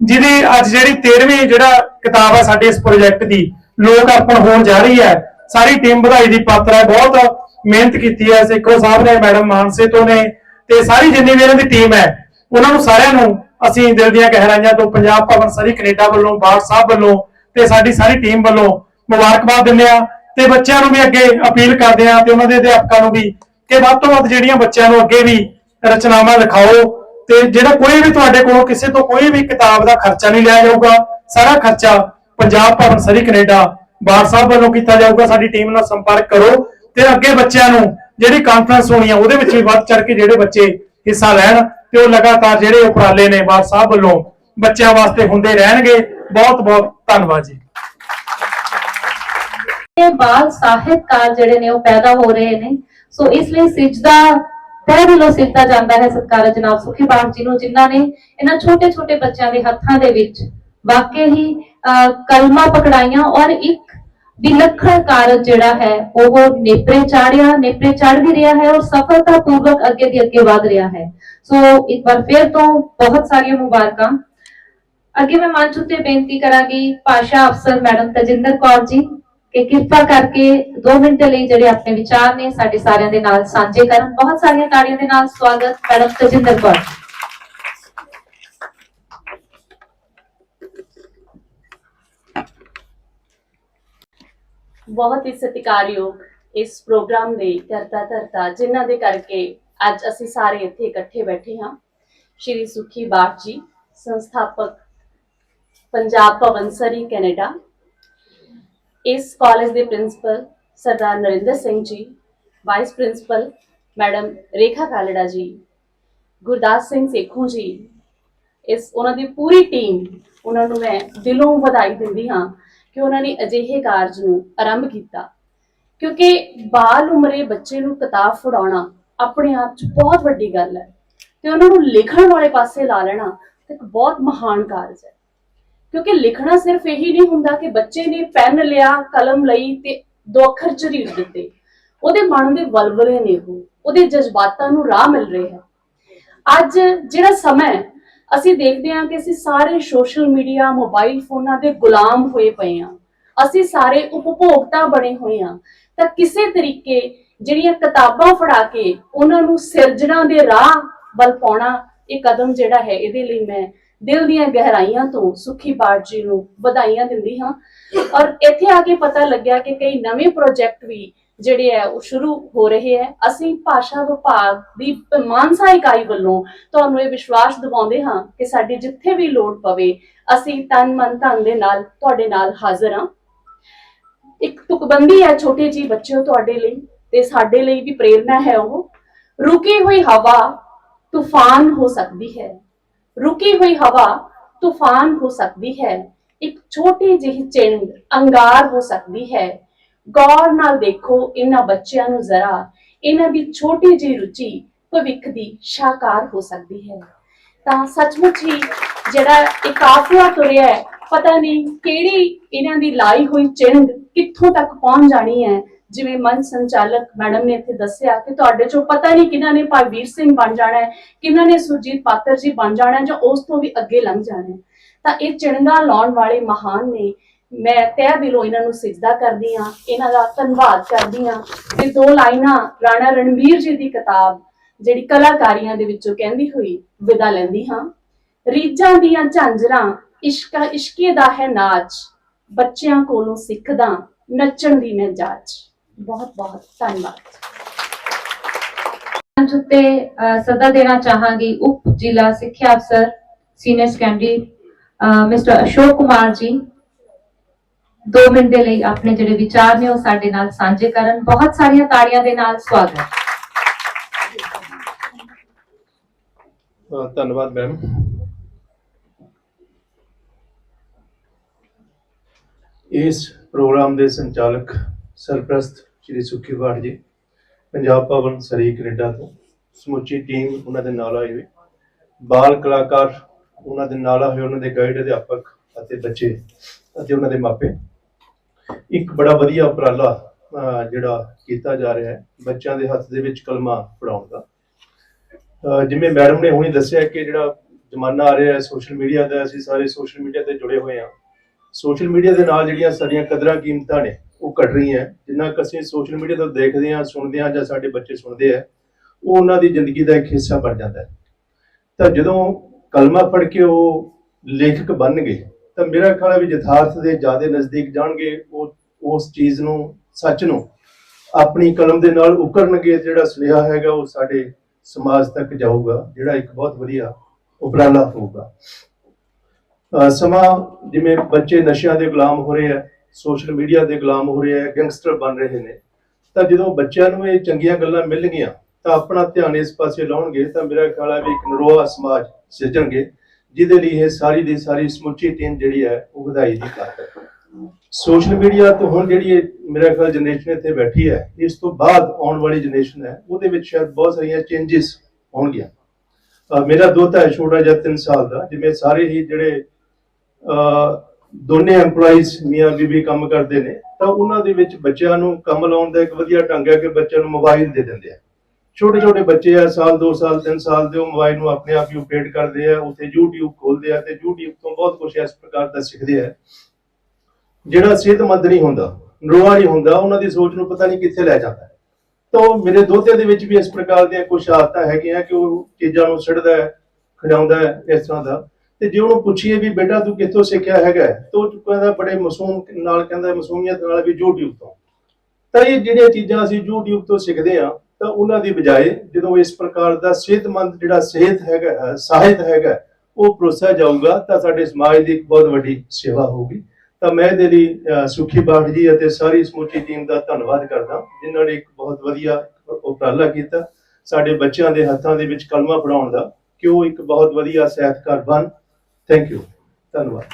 ਜਿਹਦੀ ਅੱਜ ਜਿਹੜੀ 13ਵੀਂ ਜਿਹੜਾ ਕਿਤਾਬ ਹੈ ਸਾਡੇ ਇਸ ਪ੍ਰੋਜੈਕਟ ਦੀ, ਲੋਕ ਅਰਪਣ ਹੋਣ ਜਾ ਰਹੀ ਹੈ, ਸਾਰੀ ਟੀਮ ਵਧਾਈ ਦੀ ਪਾਤਰ ਹੈ, ਬਹੁਤ ਮਿਹਨਤ ਕੀਤੀ ਹੈ, ਸੇਖੋ ਸਾਹਿਬ ਨੇ, ਮੈਡਮ ਮਾਨਸੇ ਤੋਂ ਨੇ, ਤੇ ਸਾਰੀ ਜਿੰਨੀ ਵੀ ਇਹਨਾਂ ਦੀ ਟੀਮ ਹੈ, ਉਹਨਾਂ ਨੂੰ ਸਾਰਿਆਂ ਨੂੰ ਅਸੀਂ ਦਿਲ ਦੀਆਂ ਗਹਿਰਾਈਆਂ ਤੋਂ ਪੰਜਾਬ ਭਵਨ ਸਰੀ ਕੈਨੇਡਾ ਵੱਲੋਂ ਬਾੜ ਸਾਹਿਬ ਵੱਲੋਂ ਤੇ ਸਾਡੀ ਸਾਰੀ ਟੀਮ ਵੱਲੋਂ ਮੁਬਾਰਕਬਾਦ ਦਿੰਦੇ ਆ ਤੇ ਬੱਚਿਆਂ ਨੂੰ ਵੀ ਅੱਗੇ ਅਪੀਲ ਕਰਦੇ ਆ ਤੇ ਉਹਨਾਂ ਦੇ ਅਧਿਆਪਕਾਂ ਨੂੰ ਵੀ ਕਿ ਵੱਧ ਤੋਂ ਵੱਧ ਜਿਹੜੀਆਂ ਬੱਚਿਆਂ ਨੂੰ ਅੱਗੇ ਵੀ ਰਚਨਾਵਾਂ ਲਿਖਾਓ ਤੇ ਜਿਹੜਾ ਕੋਈ ਵੀ ਤੁਹਾਡੇ ਕੋਲੋਂ ਕਿਸੇ ਤੋਂ ਕੋਈ ਵੀ ਕਿਤਾਬ ਦਾ ਖਰਚਾ ਨਹੀਂ ਲਿਆ ਜਾਊਗਾ, ਸਾਰਾ ਖਰਚਾ ਪੰਜਾਬ ਭਵਨ ਸਰੀ ਕੈਨੇਡਾ ਬਾੜ ਸਾਹਿਬ ਵੱਲੋਂ ਕੀਤਾ ਜਾਊਗਾ। ਸਾਡੀ ਟੀਮ ਨਾਲ ਸੰਪਰਕ ਕਰੋ ਤੇ ਅੱਗੇ ਬੱਚਿਆਂ ਨੂੰ ਜਿਹੜੀ ਕਾਨਫਰੰਸ ਹੋਣੀ ਆ, ਉਹਦੇ ਵਿੱਚ ਵੀ ਵੱਧ ਚੜ ਕੇ ਜਿਹੜੇ ਬੱਚੇ ਹਿੱਸਾ ਲੈਣ ਤੇ ਉਹ ਲਗਾਤਾਰ ਜਿਹੜੇ ਉਪਰਾਲੇ ਨੇ ਬਾਦ ਸਾਹਿਬ ਵੱਲੋਂ ਬੱਚਿਆਂ ਵਾਸਤੇ ਹੁੰਦੇ ਰਹਿਣਗੇ। ਬਹੁਤ ਬਹੁਤ ਧੰਨਵਾਦ ਜੀ। ਇਹ ਬਾਲ ਸਾਹਿਤਕਾਰ ਜਿਹੜੇ ਨੇ, ਉਹ ਪੈਦਾ ਹੋ ਰਹੇ ਨੇ। ਸੋ ਇਸ ਲਈ ਸਿਜਦਾ ਤਹਿ ਦਿਲੋਂ ਸਿੱਧਾ ਜਾਂਦਾ ਹੈ ਸਤਿਕਾਰ ਜਨਾਬ ਸੁਖੀ ਬਾਗ ਜੀ ਨੂੰ ਜਿਨ੍ਹਾਂ ਨੇ ਇਹਨਾਂ ਛੋਟੇ ਛੋਟੇ ਬੱਚਿਆਂ ਦੇ ਹੱਥਾਂ ਦੇ ਵਿੱਚ ਵਾਕਈ ਹੀ ਅਹ, ਪਕੜਾਈਆਂ ਔਰ ਇੱਕ ਵਿਲੱਖਣ ਕਾਰਜ ਜਿਹੜਾ ਹੈ ਉਹ ਨੇਪਰੇ ਚਾੜਿਆ ਨੇਪਰੇ ਚੜ ਵੀ ਰਿਹਾ ਹੈ ਔਰ ਸਫਲਤਾ ਪੂਰਵਕ ਅੱਗੇ ਦੀ ਅੱਗੇ ਵਧ ਰਿਹਾ ਹੈ। ਸੋ ਇੱਕ ਵਾਰ ਫਿਰ ਤੋਂ ਬਹੁਤ ਸਾਰੀਆਂ ਮੁਬਾਰਕਾਂ। ਅੱਗੇ ਮੈਂ ਮੰਚ ਉੱਤੇ ਬੇਨਤੀ ਕਰਾਂਗੀ ਭਾਸ਼ਾ ਅਫਸਰ ਮੈਡਮ ਤਜਿੰਦਰ ਕੌਰ ਜੀ ਕਿ ਕਿਰਪਾ ਕਰਕੇ 2 ਮਿੰਟ ਲਈ ਜਿਹੜੇ ਆਪਣੇ ਵਿਚਾਰ ਨੇ ਸਾਡੇ ਸਾਰਿਆਂ ਦੇ ਨਾਲ ਸਾਂਝੇ ਕਰਨ। ਬਹੁਤ ਸਾਰੀਆਂ ਤਾੜੀਆਂ ਦੇ ਨਾਲ ਸਵਾਗਤ, ਮੈਡਮ ਤਜਿੰਦਰ ਕੌਰ। ਬਹੁਤ ਹੀ ਸਤਿਕਾਰਯੋਗ ਇਸ ਪ੍ਰੋਗਰਾਮ ਦੇ ਕਰਤਾ ਧਰਤਾ, ਜਿਨ੍ਹਾਂ ਦੇ ਕਰਕੇ ਅੱਜ ਅਸੀਂ ਸਾਰੇ ਇੱਥੇ ਇਕੱਠੇ ਬੈਠੇ ਹਾਂ। ਸ਼੍ਰੀ ਸੁਖੀ ਬਾਟ ਜੀ, ਸੰਸਥਾਪਕ, ਪੰਜਾਬ ਭਵਨ ਸਰੀ, ਕੈਨੇਡਾ। ਇਸ ਕਾਲਜ ਦੇ principal Sardar Narinder Singh ji vice principal madam Rekha Kalra ji, Gurdas Singh Sekhon ਜੀ, ਇਸ ਉਹਨਾਂ ਦੀ ਪੂਰੀ ਟੀਮ ਉਹਨਾਂ ਨੂੰ ਮੈਂ ਦਿਲੋਂ ਵਧਾਈ ਦਿੰਦੀ ਹਾਂ ਕਿ ਉਹਨਾਂ ਨੇ ਅਜਿਹੇ ਕਾਰਜ ਨੂੰ ਆਰੰਭ ਕੀਤਾ। ਕਿਉਂਕਿ ਬਾਲ ਉਮਰੇ ਬੱਚੇ ਨੂੰ ਕਿਤਾਬ ਫੜਾਉਣਾ ਆਪਣੇ ਆਪ 'ਚ ਬਹੁਤ ਵੱਡੀ ਗੱਲ ਹੈ ਤੇ ਉਹਨਾਂ ਨੂੰ ਲਿਖਣ ਵਾਲੇ ਪਾਸੇ ਲਾ ਲੈਣਾ ਇੱਕ ਬਹੁਤ ਮਹਾਨ ਕਾਰਜ ਹੈ। ਕਿਉਂਕਿ ਲਿਖਣਾ ਸਿਰਫ ਇਹੀ ਨਹੀਂ ਹੁੰਦਾ ਕਿ ਬੱਚੇ ਨੇ ਪੈਨ ਲਿਆ, ਕਲਮ ਲਈ ਤੇ ਦੋ ਅੱਖਰ ਝਰੀਟ ਦਿੱਤੇ। ਉਹਦੇ ਮਨ ਦੇ ਵਲਵਲੇ ਨੇ ਉਹ, ਉਹਦੇ ਜਜ਼ਬਾਤਾਂ ਨੂੰ ਰਾਹ ਮਿਲ ਰਿਹਾ ਹੈ ਅੱਜ ਜਿਹੜਾ ਸਮਾਂ ਅਸੀਂ ਦੇਖਦੇ ਹਾਂ ਕਿ ਅਸੀਂ ਸਾਰੇ ਸੋਸ਼ਲ ਮੀਡੀਆ, ਮੋਬਾਈਲ ਫੋਨਾਂ ਦੇ ਗੁਲਾਮ ਹੋਏ ਪਏ ਹਾਂ। ਅਸੀਂ ਸਾਰੇ ਉਪਭੋਗਤਾ ਬਣੇ ਹੋਏ ਹਾਂ। ਤਾਂ ਕਿਸੇ ਤਰੀਕੇ ਜਿਹੜੀਆਂ ਕਿਤਾਬਾਂ ਫੜਾ ਕੇ ਉਹਨਾਂ ਨੂੰ ਸਿਰਜਣਾ ਦੇ ਰਾਹ ਵੱਲ ਪਾਉਣਾ ਇਹ ਕਦਮ ਜਿਹੜਾ ਹੈ, ਇਹਦੇ ਲਈ ਮੈਂ ਦਿਲ ਦੀਆਂ ਗਹਿਰਾਈਆਂ ਤੋਂ ਸੁਖੀ ਬਾਟ ਜੀ ਨੂੰ ਵਧਾਈਆਂ ਦਿੰਦੀ ਹਾਂ। ਔਰ ਇੱਥੇ ਆ ਕੇ ਪਤਾ ਲੱਗਿਆ ਕਿ ਕਈ ਨਵੇਂ ਪ੍ਰੋਜੈਕਟ ਵੀ ਜਿਹੜੇ ਹੈ ਉਹ ਸ਼ੁਰੂ ਹੋ ਰਹੇ ਹੈ ਅਸੀਂ ਭਾਸ਼ਾ ਵਿਭਾਗ ਦੀ ਮਾਨਸਾ ਇਕਾਈ ਵੱਲੋਂ ਤੁਹਾਨੂੰ ਇਹ ਵਿਸ਼ਵਾਸ ਦਿਵਾਉਂਦੇ ਹਾਂ ਕਿ ਸਾਡੀ ਜਿੱਥੇ ਵੀ ਲੋੜ ਪਵੇ, ਅਸੀਂ ਤਨ ਮਨ ਧਨ ਦੇ ਨਾਲ ਤੁਹਾਡੇ ਨਾਲ ਹਾਜ਼ਰ ਹਾਂ। ਇੱਕ ਤੁਕਬੰਦੀ ਹੈ ਛੋਟੇ ਜੀ ਬੱਚਿਓ ਤੁਹਾਡੇ ਲਈ ਤੇ ਸਾਡੇ ਲਈ ਵੀ ਪ੍ਰੇਰਣਾ ਹੈ ਉਹ। ਰੁਕੀ ਹੋਈ ਹਵਾ, ਤੂਫਾਨ ਹੋ ਸਕਦੀ ਹੈ। ਰੁਕੀ ਹੋਈ ਹਵਾ ਤੂਫਾਨ ਹੋ ਸਕਦੀ ਹੈ। ਇੱਕ ਛੋਟੀ ਜਿਹੀ ਚਿੰਦ ਅੰਗਾਰ ਹੋ ਸਕਦੀ ਹੈ। ਗੌਰ ਨਾਲ ਦੇਖੋ ਇਹਨਾਂ ਬੱਚਿਆਂ ਨੂੰ ਜ਼ਰਾ। ਇਹਨਾਂ ਦੀ ਛੋਟੀ ਜਿਹੀ ਰੁਚੀ ਭਵਿੱਖ ਦੀ ਸ਼ਾਕਾਰ ਹੋ ਸਕਦੀ ਹੈ। ਤਾਂ ਸੱਚਮੁੱਚ ਹੀ ਜਿਹੜਾ ਇਹ ਕਾਫਲਾ ਤੁਰਿਆ ਹੈ, ਪਤਾ ਨਹੀਂ ਕਿਹੜੀ ਇਹਨਾਂ ਦੀ ਲਾਈ ਹੋਈ ਚਿੰਦ ਕਿੱਥੋਂ ਤੱਕ ਪਹੁੰਚ ਜਾਣੀ ਹੈ। ਜਿਵੇਂ ਮੰਚ ਸੰਚਾਲਕ ਮੈਡਮ ਨੇ ਇੱਥੇ ਦੱਸਿਆ ਕਿ ਤੁਹਾਡੇ ਚੋਂ ਪਤਾ ਨਹੀਂ ਕਿਹਨਾਂ ਨੇ ਭਾਈ ਵੀਰ ਸਿੰਘ ਬਣ ਜਾਣਾ ਹੈ, ਕਿਹਨਾਂ ਨੇ ਸੁਰਜੀਤ ਪਾਤਰ ਜੀ ਬਣ ਜਾਣਾ ਜਾਂ ਉਸ ਤੋਂ ਵੀ ਅੱਗੇ ਲੰਘ ਜਾਣਾ ਤਾਂ ਇਹ ਚਿੰਗਾ ਲਾਉਣ ਵਾਲੇ ਮਹਾਨ ਨੇ। ਮੈਂ ਤਹਿ ਦਿਲੋਂ ਇਹਨਾਂ ਨੂੰ ਸਿਜਦਾ ਕਰਦੀ ਹਾਂ, ਇਹਨਾਂ ਦਾ ਧੰਨਵਾਦ ਕਰਦੀ ਹਾਂ ਤੇ ਦੋ ਲਾਈਨਾਂ ਰਾਣਾ ਰਣਵੀਰ ਜੀ ਦੀ ਕਿਤਾਬ ਜਿਹੜੀ ਕਲਾਕਾਰੀਆਂ ਦੇ ਵਿੱਚੋਂ ਕਹਿੰਦੀ ਹੋਈ ਵਿਦਾ ਲੈਂਦੀ ਹਾਂ। ਰੀਝਾਂ ਦੀਆਂ ਝਾਂਜਰਾਂ, ਇਸ਼ਕਾ ਇਸ਼ਕੇ ਦਾ ਹੈ ਨਾਚ, ਬੱਚਿਆਂ ਕੋਲੋਂ ਸਿੱਖਦਾ ਨੱਚਣ ਦੀ ਮੈਂ ਜਾਚ। ਬਹੁਤ ਬਹੁਤ ਧੰਨਵਾਦ। ਮੰਚ ਉੱਤੇ ਸੱਦਾ ਦੇਣਾ ਚਾਹਾਂਗੀ ਉਪ ਜ਼ਿਲ੍ਹਾ ਸਿੱਖਿਆ ਅਫਸਰ senior secondary mister Ashok Kumar ji. 2 minute ਦੇ ਲਈ ਆਪਣੇ ਜਿਹੜੇ ਵਿਚਾਰ ਨੇ ਉਹ ਸਾਡੇ ਨਾਲ ਸਾਂਝੇ ਕਰਨ। ਬਹੁਤ ਸਾਰੀਆਂ ਤਾੜੀਆਂ ਦੇ ਨਾਲ ਸਵਾਗਤ। ਧੰਨਵਾਦ, ਮੈਮ। ਇਸ ਪ੍ਰੋਗਰਾਮ ਦੇ ਸੰਚਾਲਕ ਸਰਪ੍ਰਸਤ ਸ਼੍ਰੀ ਸੁਖੀ ਬਾੜ ਜੀ, ਪੰਜਾਬ ਭਵਨ ਸਰੀ ਕੈਨੇਡਾ ਤੋਂ। ਸਮੁੱਚੀ ਟੀਮ ਉਹਨਾਂ ਦੇ ਨਾਲ ਆਈ ਹੋਈ ਬਾਲ ਕਲਾਕਾਰ ਉਹਨਾਂ ਦੇ ਨਾਲ ਆਏ ਉਹਨਾਂ ਦੇ ਗਾਈਡ ਅਧਿਆਪਕ ਅਤੇ ਬੱਚੇ ਅਤੇ ਉਹਨਾਂ ਦੇ ਮਾਪੇ। ਇੱਕ ਬੜਾ ਵਧੀਆ ਉਪਰਾਲਾ ਜਿਹੜਾ ਕੀਤਾ ਜਾ ਰਿਹਾ ਹੈ ਬੱਚਿਆਂ ਦੇ ਹੱਥ ਦੇ ਵਿੱਚ ਕਲਮਾਂ ਫੜਾਉਣ ਦਾ। ਜਿਵੇਂ ਮੈਡਮ ਨੇ ਹੁਣੀ ਦੱਸਿਆ ਕਿ ਜਿਹੜਾ ਜ਼ਮਾਨਾ ਆ ਰਿਹਾ ਹੈ, ਸੋਸ਼ਲ ਮੀਡੀਆ ਦਾ, ਅਸੀਂ ਸਾਰੇ ਸੋਸ਼ਲ ਮੀਡੀਆ ਤੇ ਜੁੜੇ ਹੋਏ ਹਾਂ। ਸੋਸ਼ਲ ਮੀਡੀਆ ਦੇ ਨਾਲ ਜਿਹੜੀਆਂ ਸਾਡੀਆਂ ਕਦਰਾਂ ਕੀਮਤਾਂ ਨੇ ਉਹ ਘਟ ਹੈ। ਜਿੰਨਾ ਕੁ ਅਸੀਂ ਸੋਸ਼ਲ ਮੀਡੀਆ ਤੋਂ ਦੇਖਦੇ ਹਾਂ, ਸੁਣਦੇ ਹਾਂ ਜਾਂ ਸਾਡੇ ਬੱਚੇ ਸੁਣਦੇ ਆ ਉਹ ਉਹਨਾਂ ਦੀ ਜ਼ਿੰਦਗੀ ਦਾ ਇੱਕ ਹਿੱਸਾ ਬਣ ਜਾਂਦਾ ਹੈ। ਤਾਂ ਜਦੋਂ ਕਲਮਾ ਪੜ੍ਹ ਕੇ ਉਹ ਲੇਖਕ ਬਣ ਗਏ, ਤਾਂ ਮੇਰਾ ਖਿਆਲ ਹੈ ਵੀ ਯਥਾਰਥ ਦੇ ਜ਼ਿਆਦਾ ਨਜ਼ਦੀਕ ਜਾਣਗੇ, ਉਹ, ਉਸ ਚੀਜ਼ ਨੂੰ, ਸੱਚ ਨੂੰ ਆਪਣੀ ਕਲਮ ਦੇ ਨਾਲ ਉਕਰਨਗੇ, ਜਿਹੜਾ ਸੁਨੇਹਾ ਹੈਗਾ ਉਹ ਸਾਡੇ ਸਮਾਜ ਤੱਕ ਜਾਊਗਾ, ਜਿਹੜਾ ਇੱਕ ਬਹੁਤ ਵਧੀਆ ਉਪਰਾਲਾ ਹੋਊਗਾ। ਸਮਾਂ ਜਿਵੇਂ ਬੱਚੇ ਨਸ਼ਿਆਂ ਦੇ ਗੁਲਾਮ ਹੋ ਰਹੇ ਆ ਸੋਸ਼ਲ ਮੀਡੀਆ ਦੇ ਗੁਲਾਮ ਹੋ ਰਹੇ ਆ, ਗੈਂਗਸਟਰ ਬਣ ਰਹੇ ਨੇ। ਤਾਂ ਜਦੋਂ ਬੱਚਿਆਂ ਨੂੰ ਇਹ ਚੰਗੀਆਂ ਗੱਲਾਂ ਮਿਲਣਗੀਆਂ, ਤਾਂ ਆਪਣਾ ਧਿਆਨ ਇਸ ਪਾਸੇ ਲਾਉਣਗੇ, ਤਾਂ ਮੇਰਾ ਖਿਆਲ ਹੈ ਵੀ ਇੱਕ ਨਰੋਆ ਸਮਾਜ ਸਿਰਜਣਗੇ, ਜਿਹਦੇ ਲਈ ਇਹ ਸਾਰੀ ਦੀ ਸਾਰੀ ਸਮੁੱਚੀ ਟੀਮ ਜਿਹੜੀ ਹੈ, ਉਹ ਵਧਾਈ ਦੀ ਪਾਤਰ ਸੋਸ਼ਲ ਮੀਡੀਆ ਤੋਂ ਹੁਣ ਜਿਹੜੀ ਮੇਰਾ ਖਿਆਲ ਜਨਰੇਸ਼ਨ ਇੱਥੇ ਬੈਠੀ ਹੈ, ਇਸ ਤੋਂ ਬਾਅਦ ਆਉਣ ਵਾਲੀ ਜਨਰੇਸ਼ਨ ਹੈ, ਉਹਦੇ ਵਿੱਚ ਸ਼ਾਇਦ ਬਹੁਤ ਸਾਰੀਆਂ ਚੇਂਜਸ ਹੋਣਗੀਆਂ। ਅਹ ਮੇਰਾ ਦੋਤਾ ਹੈ ਛੋਟਾ ਜਿਹਾ 3 ਸਾਲ ਦਾ, ਜਿਵੇਂ ਸਾਰੇ ਹੀ ਜਿਹੜੇ, ਅਹ ਦੋਨੇ EMPLOYEES, ਮੀਆਂ ਬੀਬੀ ਕੰਮ ਕਰਦੇ ਨੇ, ਤਾਂ ਉਹਨਾਂ ਦੇ ਵਿੱਚ ਬੱਚਿਆਂ ਨੂੰ ਕੰਮ ਲਾਉਣ ਦਾ ਇੱਕ ਵਧੀਆ ਢੰਗ ਹੈ ਕਿ ਬੱਚਿਆਂ ਨੂੰ ਮੋਬਾਈਲ ਦੇ ਦਿੰਦੇ ਆ। ਛੋਟੇ ਛੋਟੇ ਬੱਚੇ ਆ, ਸਾਲ 2 ਸਾਲ 3 ਸਾਲ ਦੇ, ਉਹ ਮੋਬਾਈਲ ਨੂੰ ਆਪਣੇ ਆਪ ਹੀ ਅਪਡੇਟ ਕਰਦੇ ਆ, ਉੱਥੇ YouTube ਖੋਲਦੇ ਆ ਤੇ YouTube ਤੋਂ ਬਹੁਤ ਕੁਝ ਇਸ ਪ੍ਰਕਾਰ ਦਾ ਸਿੱਖਦੇ ਆ। ਜਿਹੜਾ ਸਿਹਤਮੰਦ ਨਹੀਂ ਹੁੰਦਾ, ਨਰੋਆ ਨਹੀਂ ਹੁੰਦਾ, ਉਹਨਾਂ ਦੀ ਸੋਚ ਨੂੰ ਪਤਾ ਨਹੀਂ ਕਿੱਥੇ ਲੈ ਜਾਂਦਾ। ਤਾਂ ਉਹ ਮੇਰੇ ਦੋਤੇ ਦੇ ਵਿੱਚ ਵੀ ਇਸ ਪ੍ਰਕਾਰ ਦੀਆਂ ਕੁਝ ਆਦਤਾਂ ਹੈਗੀਆਂ ਕਿ ਉਹ ਚੀਜ਼ਾਂ ਨੂੰ ਛੱਡਦਾ ਹੈ, ਖਿਡਾਉਂਦਾ ਹੈ, ਇਸ ਤਰ੍ਹਾਂ ਦਾ। ਤੇ ਜੇ ਉਹਨੂੰ ਪੁੱਛੀਏ ਵੀ ਬੇਟਾ ਤੂੰ ਕਿੱਥੋਂ ਸਿੱਖਿਆ ਹੈਗਾ, ਤਾਂ ਉਹ ਕਹਿੰਦਾ ਬੜੇ ਮਾਸੂਮ ਨਾਲ ਕਹਿੰਦਾ ਮਾਸੂਮੀਅਤ ਨਾਲ ਵੀ YouTube ਤੋਂ। ਤਾਂ ਇਹ ਜਿਹੜੀਆਂ ਚੀਜ਼ਾਂ ਅਸੀਂ YouTube ਤੋਂ ਸਿੱਖਦੇ ਆ ਤਾਂ ਉਹਨਾਂ ਦੀ ਬਜਾਏ ਜਦੋਂ ਇਸ ਪ੍ਰਕਾਰ ਦਾ ਸਿਹਤਮੰਦ ਜਿਹੜਾ ਸਿਹਤ ਹੈਗਾ ਸਾਹਿਤ ਹੈਗਾ, ਉਹ ਪਰੋਸਿਆ ਜਾਊਗਾ, ਤਾਂ ਸਾਡੇ ਸਮਾਜ ਦੀ ਇੱਕ ਬਹੁਤ ਵੱਡੀ ਸੇਵਾ ਹੋਊਗੀ। ਤਾਂ ਮੈਂ ਇਹਦੇ ਲਈ ਅਹ ਸੁਖੀ ਬਾਠ ਜੀ ਅਤੇ ਸਾਰੀ ਸਮੁੱਚੀ ਟੀਮ ਦਾ ਧੰਨਵਾਦ ਕਰਦਾ, ਜਿਨ੍ਹਾਂ ਨੇ ਇੱਕ ਬਹੁਤ ਵਧੀਆ ਉਪਰਾਲਾ ਕੀਤਾ, ਸਾਡੇ ਬੱਚਿਆਂ ਦੇ ਹੱਥਾਂ ਦੇ ਵਿੱਚ ਕਲਮਾ ਫੜਾਉਣ ਦਾ, ਕਿ ਉਹ ਇੱਕ ਬਹੁਤ ਵਧੀਆ ਸਾਹਿਤਕਾਰ ਬਣ ಥ್ಯಾಂಕ್ ಯು ಧನ್ಯವಾದ